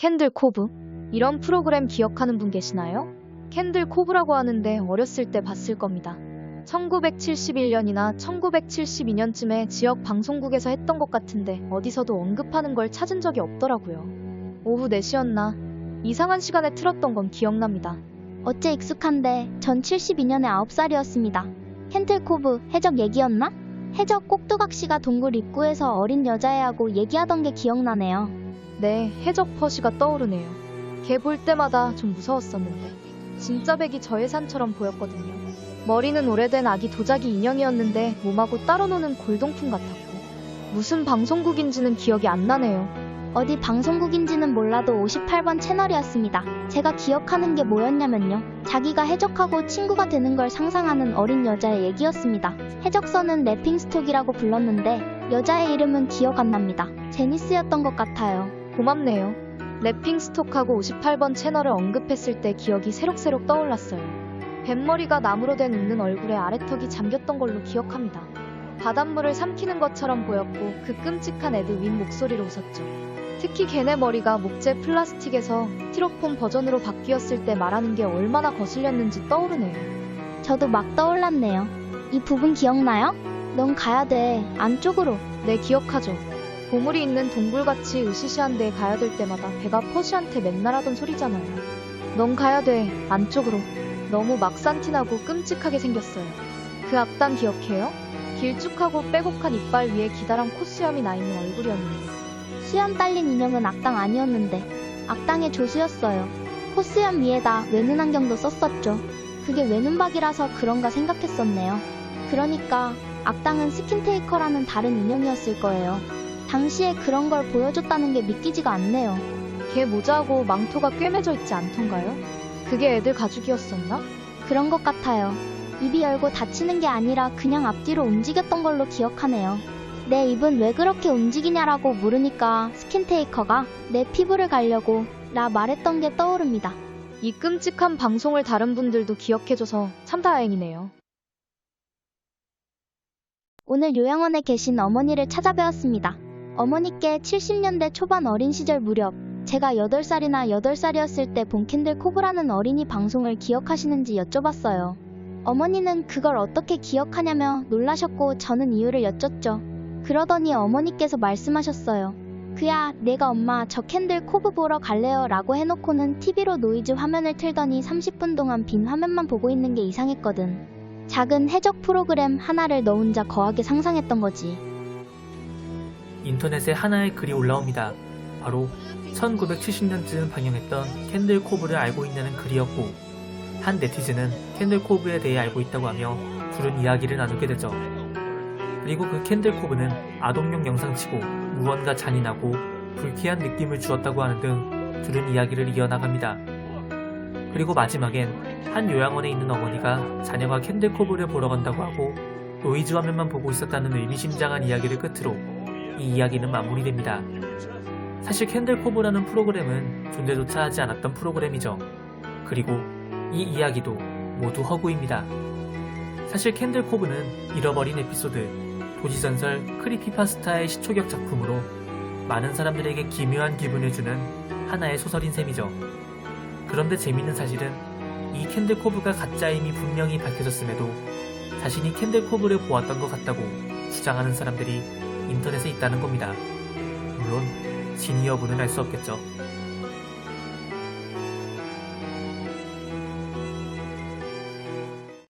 캔들 코브? 이런 프로그램 기억하는 분 계시나요? 캔들 코브라고 하는데 어렸을 때 봤을 겁니다. 1971년이나 1972년쯤에 지역 방송국에서 했던 것 같은데 어디서도 언급하는 걸 찾은 적이 없더라고요. 오후 4시였나? 이상한 시간에 틀었던 건 기억납니다. 어째 익숙한데 전 72년에 9살이었습니다. 켄틀코브 해적 얘기였나? 해적 꼭두각시가 동굴 입구에서 어린 여자애하고 얘기하던 게 기억나네요. 네, 해적 퍼시가 떠오르네요. 걔 볼 때마다 좀 무서웠었는데 진짜 백이 저의 산처럼 보였거든요. 머리는 오래된 아기 도자기 인형이었는데 몸하고 따로 노는 골동품 같았고 무슨 방송국인지는 기억이 안 나네요. 어디 방송국인지는 몰라도 58번 채널이었습니다. 제가 기억하는 게 뭐였냐면요. 자기가 해적하고 친구가 되는 걸 상상하는 어린 여자의 얘기였습니다. 해적선은 래핑스톡이라고 불렀는데 여자의 이름은 기억 안 납니다. 제니스였던 것 같아요. 고맙네요. 래핑 스톡하고 58번 채널을 언급했을 때 기억이 새록새록 떠올랐어요. 뱃머리가 나무로 된 웃는 얼굴에 아래턱이 잠겼던 걸로 기억합니다. 바닷물을 삼키는 것처럼 보였고 그 끔찍한 애드 윈 목소리로 웃었죠. 특히 걔네 머리가 목재 플라스틱에서 스티로폼 버전으로 바뀌었을 때 말하는 게 얼마나 거슬렸는지 떠오르네요. 저도 막 떠올랐네요. 이 부분 기억나요? 넌 가야 돼. 안쪽으로. 네, 기억하죠. 보물이 있는 동굴같이 으시시한 데에 가야 될 때마다 배가 퍼시한테 맨날 하던 소리잖아요. 넌 가야 돼, 안쪽으로. 너무 막산티나고 끔찍하게 생겼어요. 그 악당 기억해요? 길쭉하고 빼곡한 이빨 위에 기다란 콧수염이 나 있는 얼굴이었는데. 수염 딸린 인형은 악당 아니었는데 악당의 조수였어요. 코수염 위에다 외눈 안경도 썼었죠. 그게 외눈박이라서 그런가 생각했었네요. 그러니까 악당은 스킨테이커라는 다른 인형이었을 거예요. 당시에 그런 걸 보여줬다는 게 믿기지가 않네요. 걔 모자하고 망토가 꿰매져 있지 않던가요? 그게 애들 가죽이었었나? 그런 것 같아요. 입이 열고 닫히는 게 아니라 그냥 앞뒤로 움직였던 걸로 기억하네요. 내 입은 왜 그렇게 움직이냐라고 물으니까 스킨테이커가 내 피부를 가려고 라 말했던 게 떠오릅니다. 이 끔찍한 방송을 다른 분들도 기억해줘서 참 다행이네요. 오늘 요양원에 계신 어머니를 찾아뵈었습니다. 어머니께 70년대 초반 어린 시절 무렵 제가 8살이나 8살이었을 때 본 캔들 코브라는 어린이 방송을 기억하시는지 여쭤봤어요. 어머니는 그걸 어떻게 기억하냐며 놀라셨고 저는 이유를 여쭸죠. 그러더니 어머니께서 말씀하셨어요. 그야 내가 엄마 저 캔들 코브 보러 갈래요 라고 해놓고는 TV로 노이즈 화면을 틀더니 30분 동안 빈 화면만 보고 있는 게 이상했거든. 작은 해적 프로그램 하나를 너 혼자 거하게 상상했던 거지. 인터넷에 하나의 글이 올라옵니다. 바로 1970년쯤 방영했던 캔들 코브를 알고 있냐는 글이었고 한 네티즌은 캔들 코브에 대해 알고 있다고 하며 둘은 이야기를 나누게 되죠. 그리고 그 캔들 코브는 아동용 영상치고 무언가 잔인하고 불쾌한 느낌을 주었다고 하는 등 둘은 이야기를 이어나갑니다. 그리고 마지막엔 한 요양원에 있는 어머니가 자녀가 캔들 코브를 보러 간다고 하고 노이즈 화면만 보고 있었다는 의미심장한 이야기를 끝으로 이 이야기는 마무리됩니다. 사실 캔들 코브라는 프로그램은 존재조차 하지 않았던 프로그램이죠. 그리고 이 이야기도 모두 허구입니다. 사실 캔들 코브는 잃어버린 에피소드, 도시전설 크리피파스타의 시초격 작품으로 많은 사람들에게 기묘한 기분을 주는 하나의 소설인 셈이죠. 그런데 재미있는 사실은 이 캔들 코브가 가짜임이 분명히 밝혀졌음에도 자신이 캔들 코브를 보았던 것 같다고 주장하는 사람들이 인터넷에 있다는 겁니다. 물론 진위 여부는 알 수 없겠죠.